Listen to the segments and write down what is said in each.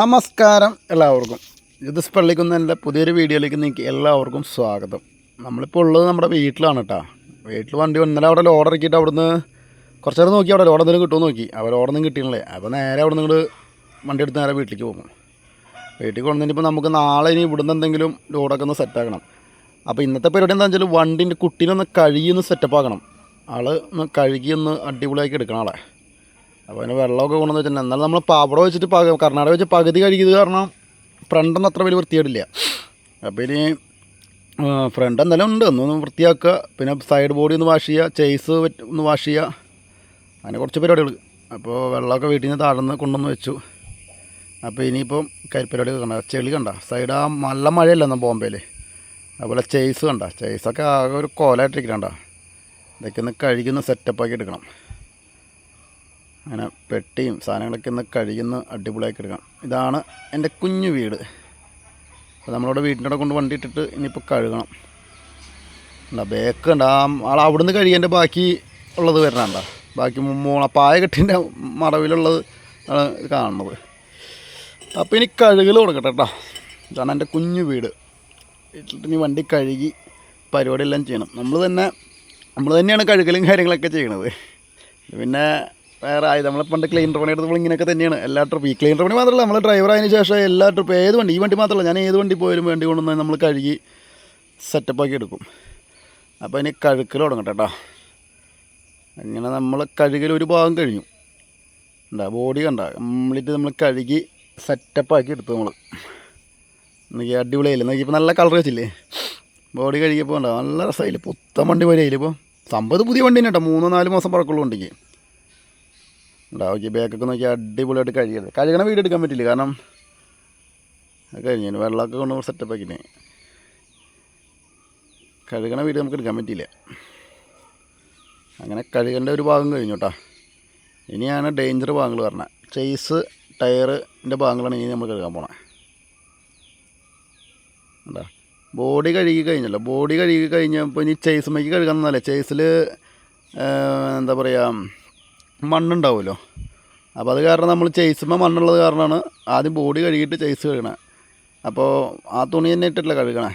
നമസ്കാരം എല്ലാവർക്കും. ഇത് പള്ളിക്കുന്നതിന്റെ പുതിയൊരു വീഡിയോയിലേക്ക് നിങ്ങൾക്ക് എല്ലാവർക്കും സ്വാഗതം. നമ്മളിപ്പോൾ ഉള്ളത് നമ്മുടെ വീട്ടിലാണ് കേട്ടോ വീട്ടിൽ വണ്ടി ഇന്നലെ അവിടെ ലോഡ് ഇറക്കിയിട്ട് അവിടുന്ന് കുറച്ച് നേരം നോക്കി അവിടെ ലോഡ് എന്തെങ്കിലും കിട്ടുമോ നോക്കി. അവർ ലോഡൊന്നും കിട്ടിയില്ലേ അപ്പോൾ നേരെ അവിടെ നിങ്ങൾ വണ്ടി എടുത്ത് നേരെ വീട്ടിലേക്ക് പോകും. വീട്ടിൽ കൊണ്ടുവന്നിപ്പോൾ നമുക്ക് നാളെ ഇനി ഇവിടുന്ന് എന്തെങ്കിലും ലോഡൊക്കെ ഒന്ന് സെറ്റാക്കണം അപ്പോൾ ഇന്നത്തെ പരിപാടി എന്താണെന്ന് വെച്ചാൽ വണ്ടിന്റെ കുട്ടീനൊന്ന് കഴുകിയൊന്ന് സെറ്റപ്പ് ആക്കണം. ആൾ ഒന്ന് കഴുകി ഒന്ന് അടിപൊളിയാക്കി എടുക്കണം ആളെ. അപ്പോൾ അതിന് വെള്ളമൊക്കെ ഗുണമെന്ന് വെച്ചിട്ടുണ്ടെങ്കിൽ എന്നാലും നമ്മൾ പാവട വെച്ചിട്ട് പക കർണാടക വെച്ച് പകുതി കഴിക്കുന്നത് കാരണം ഫ്രണ്ടൊന്നും അത്ര വലിയ വൃത്തിയായിട്ടില്ല അപ്പോൾ ഇനി ഫ്രണ്ട് എന്തായാലും ഉണ്ട്. ഒന്ന് വൃത്തിയാക്കുക. പിന്നെ സൈഡ് ബോഡി ഒന്ന് വാഷ് ചെയ്യുക. ചേസ് ഒന്ന് വാഷ് ചെയ്യുക. അങ്ങനെ കുറച്ച് പരിപാടികൾ അപ്പോൾ വെള്ളമൊക്കെ വീട്ടിൽ നിന്ന് താഴ്ന്ന് കൊണ്ടുവന്ന് വെച്ചു. അപ്പോൾ ഇനിയിപ്പം കരിപ്പരിപാടി കണ്ട. ചെളി കണ്ട. സൈഡ് ആ നല്ല മഴയല്ല എന്നാൽ ബോംബെയിൽ അതുപോലെ ചേസ് കണ്ട. ചേസൊക്കെ ആകെ ഒരു കോലായിട്ടിരിക്കണ്ട ഇതൊക്കെ ഒന്ന് കഴുകുന്ന സെറ്റപ്പാക്കി എടുക്കണം. അങ്ങനെ പെട്ടിയും സാധനങ്ങളൊക്കെ ഒന്ന് കഴിയുന്ന അടിപൊളിയാക്കി എടുക്കാം. ഇതാണ് എന്റെ കുഞ്ഞു വീട്. അപ്പോൾ നമ്മളവിടെ വീട്ടിന്റെ കൊണ്ട് വണ്ടി ഇട്ടിട്ട് ഇനിയിപ്പോൾ കഴുകണം. എന്താ ബേക്ക് ഉണ്ട് ആ ആൾ അവിടുന്ന് കഴിയേണ്ട ബാക്കി ഉള്ളത് വരണണ്ട ബാക്കി മൂന്ന് പായ കെട്ടിന്റെ മറവിലുള്ളത് ആണ് കാണുന്നത്. അപ്പോൾ ഇനി കഴുകൽ കൊടുക്കട്ടെ കേട്ടോ. ഇതാണ് എന്റെ കുഞ്ഞു വീട്. വീട്ടിലിട്ട് ഇനി വണ്ടി കഴുകി പരിപാടിയെല്ലാം ചെയ്യണം. നമ്മൾ തന്നെ നമ്മൾ തന്നെയാണ് കഴുകലും കാര്യങ്ങളൊക്കെ ചെയ്യണത്. പിന്നെ വേറെ ആയി നമ്മളെ പണ്ട് ക്ലീനർ പണി എടുത്തപ്പോൾ ഇങ്ങനെയൊക്കെ തന്നെയാണ്. എല്ലാ ട്രിപ്പ് ഈ ക്ലീനർ പണി മാത്രമല്ല നമ്മൾ ഡ്രൈവർ ആയതിനു ശേഷം എല്ലാ ട്രിപ്പ് ഏത് വണ്ടി ഈ വണ്ടി മാത്രമല്ല ഞാൻ ഏത് വണ്ടി പോയാലും വേണ്ടി കൊണ്ടുവന്ന് നമ്മൾ കഴുകി സെറ്റപ്പാക്കി എടുക്കും. അപ്പോൾ ഇനി കഴുക്കൽ തുടങ്ങട്ടെ കേട്ടോ അങ്ങനെ നമ്മൾ കഴുകൽ ഒരു ഭാഗം കഴിഞ്ഞു. ഉണ്ടാ ബോഡി കണ്ട. കംപ്ലീറ്റ് നമ്മൾ കഴുകി സെറ്റപ്പാക്കി എടുത്തു നമ്മൾ എനിക്ക് അടിപൊളിയായില്ല? നോക്കി ഇപ്പോൾ നല്ല കളർ വെച്ചില്ലേ? ബോഡി കഴുകിയപ്പോൾ ഉണ്ടാവും നല്ല രസമായില്ല പുത്തൻ വണ്ടി പോലെ ആയില്ലേ ഇപ്പോൾ സംഭവം പുതിയ വണ്ടി തന്നെ കേട്ടോ മൂന്നോ നാല് മാസം പഴക്കമുള്ള വണ്ടിക്ക്. ഉണ്ടാവും ഓക്കെ ബാക്കൊക്കെ നോക്കി അടിപൊളിയായിട്ട് കഴുകിയത്. കഴുകണ വീട് എടുക്കാൻ പറ്റില്ല കാരണം കഴിഞ്ഞു വെള്ളമൊക്കെ കൊണ്ട് സെറ്റപ്പ് ആക്കിനെ. കഴുകണ വീട് നമുക്ക് എടുക്കാൻ പറ്റിയില്ല. അങ്ങനെ കഴുകേണ്ട ഒരു ഭാഗം കഴിഞ്ഞു കേട്ടോ ഇനിയാണ് ഡേഞ്ചർ ഭാഗങ്ങൾ പറഞ്ഞത് ചേസ് ടയറിന്റെ ഭാഗങ്ങളാണ് ഇനി നമ്മൾ കഴുകാൻ പോണേ. എന്താ? ബോഡി കഴുകി കഴിഞ്ഞല്ലോ. ബോഡി കഴുകി കഴിഞ്ഞപ്പോൾ ഇനി ചേസുമ്മയ്ക്ക് കഴുകാൻ തന്നല്ലേ ചേസിൽ എന്താ പറയുക മണ്ണുണ്ടാവുമല്ലോ. അപ്പോൾ അത് കാരണം നമ്മൾ ചെയ്സുമ്പോൾ മണ്ണുള്ളത് കാരണമാണ് ആദ്യം ബോഡി കഴുകിയിട്ട് ചേസ് കഴുകണേ. അപ്പോൾ ആ തുണി തന്നെ ഇട്ടിട്ടില്ല കഴുകണേ.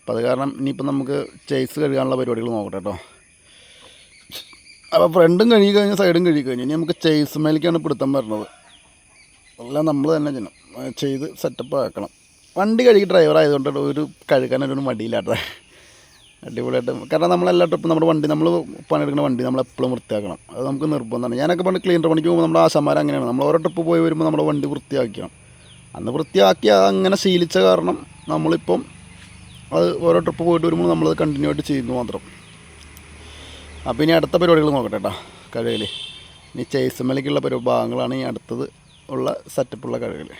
അപ്പോൾ അത് കാരണം ഇനിയിപ്പോൾ നമുക്ക് ചേസ് കഴുകാനുള്ള പരിപാടികൾ നോക്കട്ടെ കേട്ടോ അപ്പോൾ ഫ്രണ്ടും കഴുകി കഴിഞ്ഞ സൈഡും കഴുകി കഴിഞ്ഞു ഇനി നമുക്ക് ചേസ് മേലേക്കാണ് പിടുത്തം വരുന്നത്. എല്ലാം നമ്മൾ തന്നെ ചെയ്യണം. ചെയ്ത് സെറ്റപ്പ് ആക്കണം. വണ്ടി കഴുകി ഡ്രൈവർ ആയതുകൊണ്ട് ഒരു കഴുകാനൊരു മടിയില്ലാത്ത അടിപൊളിയായിട്ട്. കാരണം നമ്മളെല്ലാ ട്രിപ്പും നമ്മുടെ വണ്ടി നമ്മൾ പണിയെടുക്കുന്ന വണ്ടി നമ്മൾ എപ്പോഴും വൃത്തിയാക്കണം. അത് നമുക്ക് നിർബന്ധമാണ്. ഞാനൊക്കെ പണ്ട് ക്ലീനർ പണിക്ക് പോകുമ്പോൾ നമ്മുടെ ആശാമാർ അങ്ങനെയാണ്. നമ്മൾ ഓരോ ട്രിപ്പ് പോയി വരുമ്പോൾ നമ്മുടെ വണ്ടി വൃത്തിയാക്കണം അന്ന് വൃത്തിയാക്കി അങ്ങനെ ശീലിച്ച കാരണം നമ്മളിപ്പം അത് ഓരോ ട്രിപ്പ് പോയിട്ട് വരുമ്പോൾ നമ്മളത് കണ്ടിന്യൂ ആയിട്ട് ചെയ്യുന്നു മാത്രം. അപ്പോൾ ഇനി അടുത്ത പരിപാടികൾ നോക്കട്ടെ കേട്ടോ കഴുകൽ ഇനി ചേസുമലിക്കുള്ള പരി ഭാഗങ്ങളാണ് ഈ അടുത്തത് ഉള്ള സെറ്റപ്പുള്ള കഴുകൽ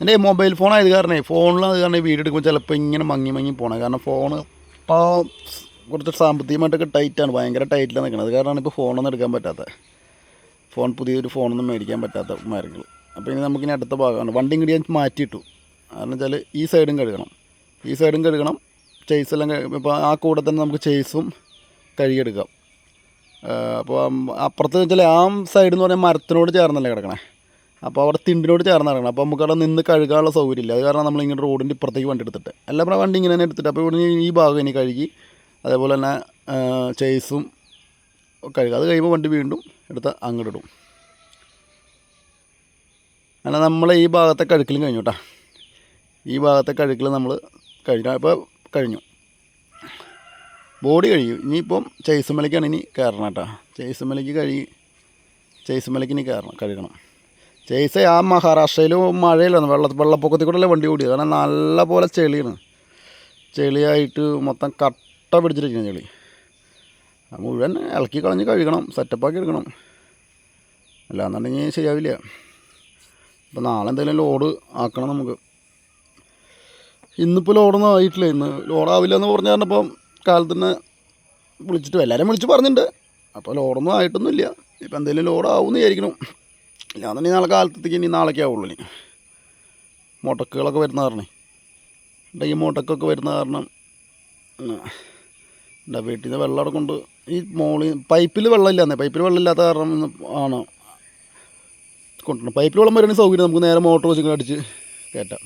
എന്റെ മൊബൈൽ ഫോൺ ആയത് കാരണേ ഫോണിൽ അത് കാരണം വീഡിയോ എടുക്കുമ്പോൾ ചിലപ്പോൾ ഇങ്ങനെ മങ്ങി മങ്ങി പോകണം കാരണം ഫോണ് ഇപ്പോൾ കുറച്ച് സാമ്പത്തികമായിട്ടൊക്കെ ടൈറ്റാണ് ഭയങ്കര ടൈറ്റിലാണ് നിൽക്കുന്നത് കാരണമാണ് ഇപ്പോൾ ഫോണൊന്നും എടുക്കാൻ പറ്റാത്തത് ഫോൺ പുതിയൊരു ഫോണൊന്നും മേടിക്കാൻ പറ്റാത്ത മരങ്ങൾ അപ്പോൾ ഇനി നമുക്കിനി അടുത്ത ഭാഗമാണ്. വണ്ടി ഇങ്ങോട്ട് ഞാൻ മാറ്റിയിട്ടു. കാരണം വെച്ചാൽ ഈ സൈഡും കഴുകണം. ഈ സൈഡും കഴുകണം. ചേസ് എല്ലാം ഇപ്പോൾ ആ കൂടെ തന്നെ നമുക്ക് ചെയ്സും കഴുകിയെടുക്കാം. അപ്പോൾ അപ്പുറത്ത് വെച്ചാൽ ആ സൈഡ് എന്ന് പറഞ്ഞാൽ മരത്തിനോട് ചേർന്നല്ലേ കിടക്കണേ? അപ്പോൾ അവിടെ തിണ്ടിനോട് ചേർന്ന് ഇറങ്ങണം. അപ്പോൾ നമുക്ക് അവിടെ നിന്ന് കഴുകാനുള്ള സൗകര്യം ഇല്ല അത് കാരണം നമ്മൾ ഇങ്ങനെ റോഡിന്റെ ഇപ്പുറത്തേക്ക് വണ്ടി എടുത്തിട്ട്. എല്ലാം നമ്മുടെ വണ്ടി ഇങ്ങനെ തന്നെ എടുത്തിട്ട്. അപ്പോൾ ഇവിടെ ഈ ഭാഗം ഇനി കഴുകി അതേപോലെ തന്നെ ചേസും കഴുകുക അത് കഴിയുമ്പോൾ വണ്ടി വീണ്ടും എടുത്ത് അങ്ങോട്ട് ഇടും. അങ്ങനെ നമ്മൾ ഈ ഭാഗത്തെ കഴുക്കലും കഴിഞ്ഞു കേട്ടോ. ഈ ഭാഗത്തെ കഴുക്കൽ നമ്മൾ കഴിഞ്ഞു. അപ്പോൾ കഴിഞ്ഞു. ബോഡി കഴിയും. ഇനിയിപ്പം ചേസുമലയ്ക്കാണ് ഇനി കയറണം കേട്ടോ. ചേസുമലയ്ക്ക് കഴുകി ചേസുമലയ്ക്ക് ഇനി കയറണം കഴുകണം. ചേസ് ആ മഹാരാഷ്ട്രയിലും മഴയിലാണ് വെള്ള വെള്ളപ്പൊക്കത്തിൽ കൂടെയല്ലേ വണ്ടി ഓടിയത്. കാരണം നല്ല പോലെ ചെളിയാണ്. ചെളിയായിട്ട് മൊത്തം കട്ട പിടിച്ചിരിക്കുന്നു ചെളി. മുഴുവൻ ഇളക്കി കളഞ്ഞ് കഴുകണം. സെറ്റപ്പാക്കി എടുക്കണം. അല്ലാന്നുണ്ടെങ്കിൽ ശരിയാവില്ല. അപ്പോൾ നാളെ എന്തെങ്കിലും ലോഡ് ആക്കണം നമുക്ക്. ഇന്നിപ്പോൾ ലോഡൊന്നും ആയിട്ടില്ല. ഇന്ന് ലോഡാവില്ല എന്ന് പറഞ്ഞു പറഞ്ഞപ്പോൾ കാലത്ത് തന്നെ വിളിച്ചിട്ട് എല്ലാവരും വിളിച്ച് പറഞ്ഞിട്ടുണ്ട്. അപ്പോൾ ലോഡൊന്നും ആയിട്ടൊന്നുമില്ല. ഇപ്പം എന്തെങ്കിലും ലോഡാവും എന്ന് വിചാരിക്കണം ഇല്ലാന്നുണ്ടെങ്കിൽ നാളെ കാലത്തേക്ക് ഇനി നാളേക്കേ ആവുള്ളൂ ഇനി. മുടക്കുകളൊക്കെ വരുന്ന കാരണേ. ഈ മുടക്കൊക്കെ വരുന്ന കാരണം എന്റെ വീട്ടിൽ നിന്ന് വെള്ളം അവിടെ കൊണ്ട് ഈ മോളിൽ പൈപ്പിൽ വെള്ളമില്ലാന്നേ. പൈപ്പിൽ വെള്ളമില്ലാത്ത കാരണം ആണ് കൊണ്ടുവരണം പൈപ്പിൽ വെള്ളം വരുന്ന സൗകര്യം നമുക്ക് നേരെ മോട്ടോർ വെച്ചിങ്ങനെ അടിച്ച് കയറ്റാം.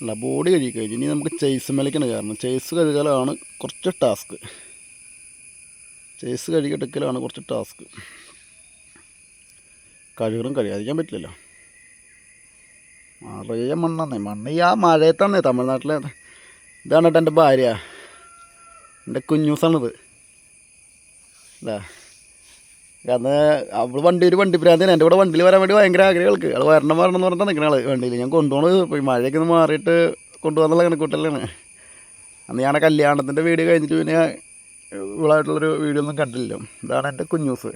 അല്ല ബോഡി കഴുകി കഴിഞ്ഞ് ഇനി നമുക്ക് ചെയ്സ് മേലേക്കാണ് കാരണം ചെയ്സ് കഴുകലാണ് കുറച്ച് ടാസ്ക്. ചെയ്സ് കഴുകിയെടുക്കലാണ് കുറച്ച് ടാസ്ക്. കഴുകണം കഴിയാതിരിക്കാൻ പറ്റില്ലല്ലോ. നിറയെ മണ്ണാന്നേ. മണ്ണ് ഈ ആ മഴയത്താണേ തമിഴ്നാട്ടിലെ ഇതാണ് കേട്ടോ എന്റെ ഭാര്യ. എന്റെ കുഞ്ഞൂസാണിത്. അല്ലേ? അന്ന് അവൾ വണ്ടി ഒരു വണ്ടി പ്രാന്തിന്. എന്റെ കൂടെ വണ്ടിയിൽ വരാൻ വേണ്ടി ഭയങ്കര ആഗ്രഹങ്ങൾക്ക് അവൾ വരണം വരണം എന്ന് പറഞ്ഞിട്ട് നിൽക്കണ ആൾ വണ്ടിയിൽ. ഞാൻ കൊണ്ടുപോകണത് ഇപ്പോൾ ഈ മഴയൊക്കെ ഒന്ന് മാറിയിട്ട് കൊണ്ടുപോകാന്നുള്ള കണക്കൂട്ടലാണ് അന്ന് ഞാൻ കല്യാണത്തിന്റെ വീഡിയോ കഴിഞ്ഞിട്ട് പിന്നെ ഇവളായിട്ടുള്ളൊരു വീഡിയോ ഒന്നും കണ്ടില്ലല്ലോ. ഇതാണ് എന്റെ കുഞ്ഞൂസ്.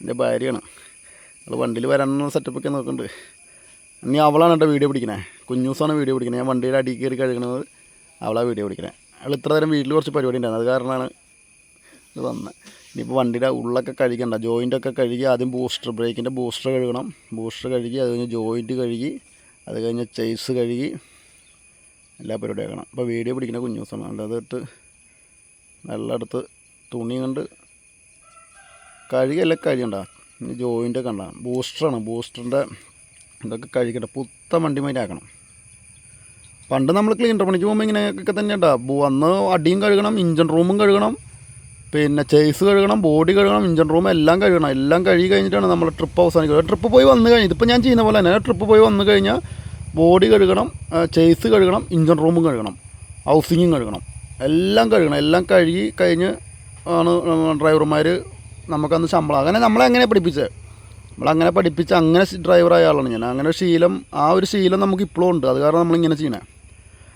എന്റെ ഭാര്യയാണ്. അവൾ വണ്ടിയിൽ വരാനുള്ള സെറ്റപ്പൊക്കെ നോക്കുന്നുണ്ട് ഇനി അവളാണ് കേട്ടോ വീഡിയോ പിടിക്കണേ. കുഞ്ഞൂസാണ് വീഡിയോ പിടിക്കണേ. ഞാൻ വണ്ടിയുടെ അടിയിൽ കയറി കഴുകണത് അവളാണ് വീഡിയോ പിടിക്കണേ. അവൾ ഇത്ര നേരം വീട്ടിൽ കുറച്ച് പരിപാടി ഉണ്ടായിരുന്നു. അത് കാരണമാണ് ഇത് വന്നത് ഇനിയിപ്പോൾ വണ്ടിയുടെ ഉള്ളൊക്കെ കഴുകണ്ട. ജോയിന്റൊക്കെ കഴുകി ആദ്യം ബൂസ്റ്റർ ബ്രേക്കിന്റെ ബൂസ്റ്റർ കഴുകണം. ബൂസ്റ്റർ കഴുകി അത് കഴിഞ്ഞ് ജോയിന്റ് കഴുകി അത് കഴിഞ്ഞ് ചെയ്സ് കഴുകി. എല്ലാ പരിപാടി ആക്കണം. അപ്പോൾ വീഡിയോ പിടിക്കുന്ന കുഞ്ഞൂസാണ് അല്ലാതെ ഇട്ട് വെള്ളം എടുത്ത് തുണി കഴുകി അല്ല കഴുകണ്ട ജോയിന്റ് കണ്ട ബൂസ്റ്ററാണ്. ബൂസ്റ്ററിന്റെ ഇതൊക്കെ കഴിക്കട്ടെ. പുത്ത ആക്കണം പണ്ട് നമ്മൾ ക്ലീനർ പണിക്ക് പോകുമ്പോൾ ഇങ്ങനെയൊക്കെ തന്നെ ഉണ്ടാവും അന്ന് അടിയും കഴുകണം ഇഞ്ചൻ റൂമും കഴുകണം. പിന്നെ ചേസ് കഴുകണം ബോഡി കഴുകണം ഇഞ്ചൻ റൂം എല്ലാം കഴുകണം. എല്ലാം കഴുകി കഴിഞ്ഞിട്ടാണ് നമ്മൾ ട്രിപ്പ് അവസാനിക്കുന്നത് ട്രിപ്പ് പോയി വന്നു കഴിഞ്ഞാൽ ഇതിപ്പോൾ ഞാൻ ചെയ്യുന്ന പോലെ തന്നെ ട്രിപ്പ് പോയി വന്നു കഴിഞ്ഞാൽ ബോഡി കഴുകണം ചേസ് കഴുകണം ഇഞ്ചൻ റൂമും കഴുകണം ഹൗസിങ്ങും കഴുകണം. എല്ലാം കഴുകണം. എല്ലാം കഴുകി കഴിഞ്ഞ് ആണ് ഡ്രൈവർമാർ നമുക്കന്ന് ശമ്പളം. അങ്ങനെ നമ്മളെ അങ്ങനെ പഠിപ്പിച്ചത് നമ്മളങ്ങനെ പഠിപ്പിച്ച് അങ്ങനെ ഡ്രൈവറായ ആളാണ് ഞാൻ. അങ്ങനെ ശീലം ആ ഒരു ശീലം നമുക്ക് ഇപ്പോഴും ഉണ്ട്. അത് കാരണം നമ്മളിങ്ങനെ ചെയ്യണേ.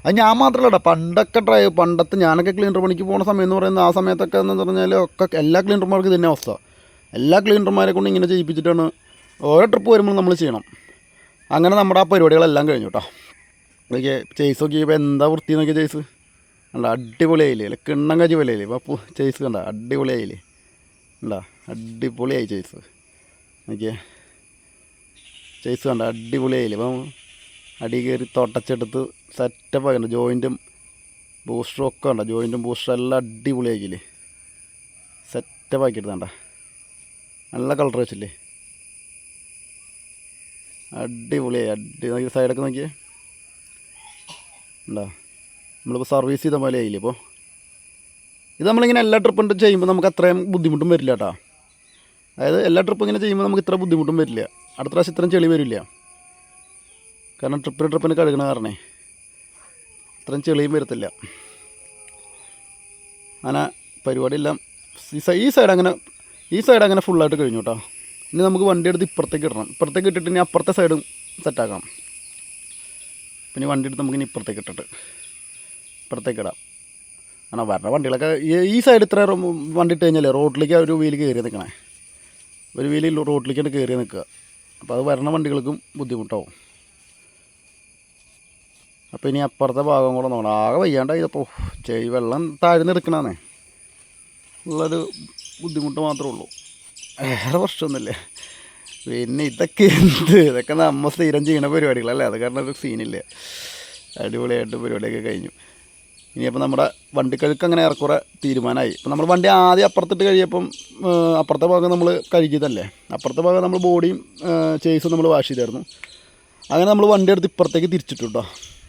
അത് ഞാൻ മാത്രമല്ല പണ്ടൊക്കെ ഡ്രൈവ് പണ്ടത്തെ ഞാനൊക്കെ ക്ലീനർ പണിക്ക് പോകുന്ന സമയം എന്ന് പറയുന്നത് ആ സമയത്തൊക്കെ എന്ന് പറഞ്ഞാൽ ഒക്കെ എല്ലാ ക്ലീനർമാർക്കും ഇതിന്റെ അവസ്ഥ. എല്ലാ ക്ലീനർമാരെ കൊണ്ട് ഇങ്ങനെ ചെയ്യിപ്പിച്ചിട്ടാണ് ഓരോ ട്രിപ്പ് വരുമ്പോൾ നമ്മൾ ചെയ്യണം. അങ്ങനെ നമ്മുടെ ആ പരിപാടികളെല്ലാം കഴിഞ്ഞു കേട്ടോ ഓക്കെ ചേസ് നോക്കിയപ്പോൾ എന്താ വൃത്തി നോക്കിയ ചേസ് കണ്ട അടിപൊളിയായില്ലേ? അല്ലെ കിണ്ണം കാജി പോലെയായില്ലേ അപ്പോൾ ചേസ് കണ്ട അടിപൊളിയായില്ലേ? കണ്ട അടിപൊളിയായി ചേസ് നോക്കിയേ. ചേസ് കണ്ട അടിപൊളിയായില്ലേ? അപ്പം അടി കയറി തൊട്ടച്ചെടുത്ത് സെറ്റപ്പ് ആക്കണ്ട. ജോയിന്റും ബൂസ്റ്ററും ഒക്കെ ഉണ്ടോ ജോയിന്റും ബൂസ്റ്ററും എല്ലാം അടിപൊളിയാക്കിയില്ലേ? സെറ്റപ്പ് ആക്കിയെടുത്തണ്ട നല്ല കളർ വെച്ചില്ലേ? അടിപൊളിയായി അടി നോക്കി സൈഡൊക്കെ നോക്കിയേ. ഉണ്ടോ നമ്മളിപ്പോൾ സർവീസ് ചെയ്ത പോലെ ആയില്ലേ ഇപ്പോൾ ഇത് നമ്മളിങ്ങനെ എല്ലാ ട്രിപ്പും ചെയ്യുമ്പോൾ നമുക്ക് അത്രയും ബുദ്ധിമുട്ടും വരില്ല കേട്ടോ അതായത് എല്ലാ ട്രിപ്പും ഇങ്ങനെ ചെയ്യുമ്പോൾ നമുക്ക് ഇത്ര ബുദ്ധിമുട്ടും വരില്ല. അടുത്ത പ്രാവശ്യം ഇത്രയും ചെളി വരില്ല. കാരണം ട്രിപ്പിന് ട്രിപ്പിന് കഴുകണ കാരണേ ഇത്രയും ചെളിയും വരത്തില്ല. അങ്ങനെ പരിപാടിയെല്ലാം ഈ സൈഡ് അങ്ങനെ ഈ സൈഡ് അങ്ങനെ ഫുള്ളായിട്ട് കഴിഞ്ഞു കേട്ടോ ഇനി നമുക്ക് വണ്ടി എടുത്ത് ഇപ്പുറത്തേക്ക് ഇടണം. ഇപ്പുറത്തേക്ക് ഇട്ടിട്ട് ഇനി അപ്പുറത്തെ സൈഡും സെറ്റാക്കാം പിന്നെ വണ്ടി എടുത്ത് നമുക്ക് ഇനി ഇപ്പുറത്തേക്ക് ഇട്ടിട്ട് ഇപ്പുറത്തേക്ക് ഇടാം. കാരണം വരണ വണ്ടികളൊക്കെ ഈ- സൈഡ് ഇത്ര വണ്ടി ഇട്ട് കഴിഞ്ഞാലേ റോഡിലേക്ക് ഒരു വീൽ കയറി നിൽക്കണേ ഒരു വീൽ റോഡിലേക്കാണ് കയറി നിൽക്കുക അപ്പോൾ അത് വരണ വണ്ടികൾക്കും ബുദ്ധിമുട്ടാവും. അപ്പോൾ ഇനി അപ്പുറത്തെ ഭാഗം കൂടെ നോക്കണം. ആകെ വയ്യാണ്ട് ഇതപ്പോൾ ചെവി വെള്ളം താഴ്ന്ന് എടുക്കണേ ഉള്ളൊരു ബുദ്ധിമുട്ട് മാത്രമേ ഉള്ളൂ. വേറെ പ്രശ്നമൊന്നുമില്ല. പിന്നെ ഇതൊക്കെ എന്ത്? ഇതൊക്കെ നമ്മൾ സ്ഥിരം ചെയ്യണ പരിപാടികളല്ലേ? അത് കാരണം ഒരു സീനില്ല അടിപൊളിയായിട്ട് പരിപാടിയൊക്കെ കഴിഞ്ഞു. ഇനിയിപ്പോൾ നമ്മുടെ വണ്ടിക്കഴുക്ക് അങ്ങനെ ഏറെക്കുറെ തീരുമാനമായി. ഇപ്പം നമ്മൾ വണ്ടി ആദ്യം അപ്പുറത്തിട്ട് കഴിയപ്പം അപ്പുറത്തെ ഭാഗം നമ്മൾ കഴുകിയതല്ലേ? അപ്പുറത്തെ ഭാഗം നമ്മൾ ബോഡിയും ചേസും നമ്മൾ വാഷ് ചെയ്തായിരുന്നു. അങ്ങനെ നമ്മൾ വണ്ടി എടുത്ത് ഇപ്പുറത്തേക്ക് തിരിച്ചിട്ടു കേട്ടോ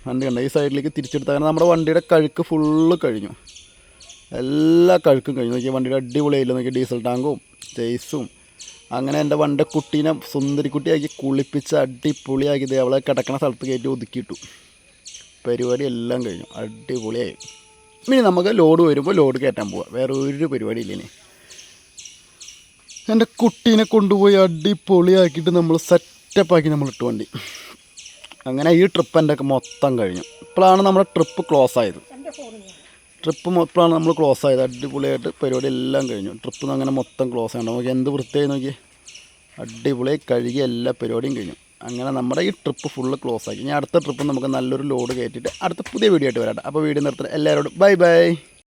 വണ്ടി കണ്ട? ഈ സൈഡിലേക്ക് തിരിച്ചെടുത്ത് അങ്ങനെ നമ്മുടെ വണ്ടിയുടെ കഴുക്ക് ഫുള്ള് കഴിഞ്ഞു. എല്ലാ കഴുക്കും കഴിഞ്ഞു. നോക്കിയാൽ വണ്ടിയുടെ അടിപൊളിയായില്ല നോക്കിയാൽ ഡീസൽ ടാങ്കും ചേസും അങ്ങനെ എന്റെ വണ്ടിയുടെ കുട്ടീനെ സുന്ദരിക്കുട്ടിയാക്കി കുളിപ്പിച്ച് അടിപൊളിയാക്കി അവളെ കിടക്കണ സ്ഥലത്ത് കയറ്റി ഒതുക്കിയിട്ടു. പരിപാടി എല്ലാം കഴിഞ്ഞു. അടിപൊളിയായി. ഇനി നമുക്ക് ലോഡ് വരുമ്പോൾ ലോഡ് കയറ്റാൻ പോവാം. വേറെ ഒരു പരിപാടി ഇല്ല എന്റെ കുട്ടീനെ കൊണ്ടുപോയി അടിപൊളിയാക്കിയിട്ട് നമ്മൾ സെറ്റപ്പാക്കി നമ്മൾ ഇട്ടു വണ്ടി. അങ്ങനെ ഈ ട്രിപ്പ് എന്റെ ഒക്കെ മൊത്തം കഴിഞ്ഞു. ഇപ്പോഴാണ് നമ്മുടെ ട്രിപ്പ് ക്ലോസ് ആയത്. ട്രിപ്പ് മൊത്തമാണ് നമ്മൾ ക്ലോസ് ആയത്. അടിപൊളിയായിട്ട് പരിപാടി എല്ലാം കഴിഞ്ഞു. ട്രിപ്പ് അങ്ങനെ മൊത്തം ക്ലോസ് ആണ്. നമുക്ക് എന്ത് വൃത്തിയായി നോക്കി അടിപൊളിയായി. കഴുകി എല്ലാ പരിപാടിയും കഴിഞ്ഞു. അങ്ങനെ നമ്മുടെ ഈ ട്രിപ്പ് ഫുള്ള് ക്ലോസ് ആക്കി. ഇനി അടുത്ത ട്രിപ്പ് നമുക്ക് നല്ലൊരു ലോഡ് കയറ്റിയിട്ട് അടുത്ത പുതിയ വീഡിയോ ആയിട്ട് വരാം അപ്പോൾ വീഡിയോ നിർത്തുന്നത് എല്ലാവരോടും ബൈ ബൈ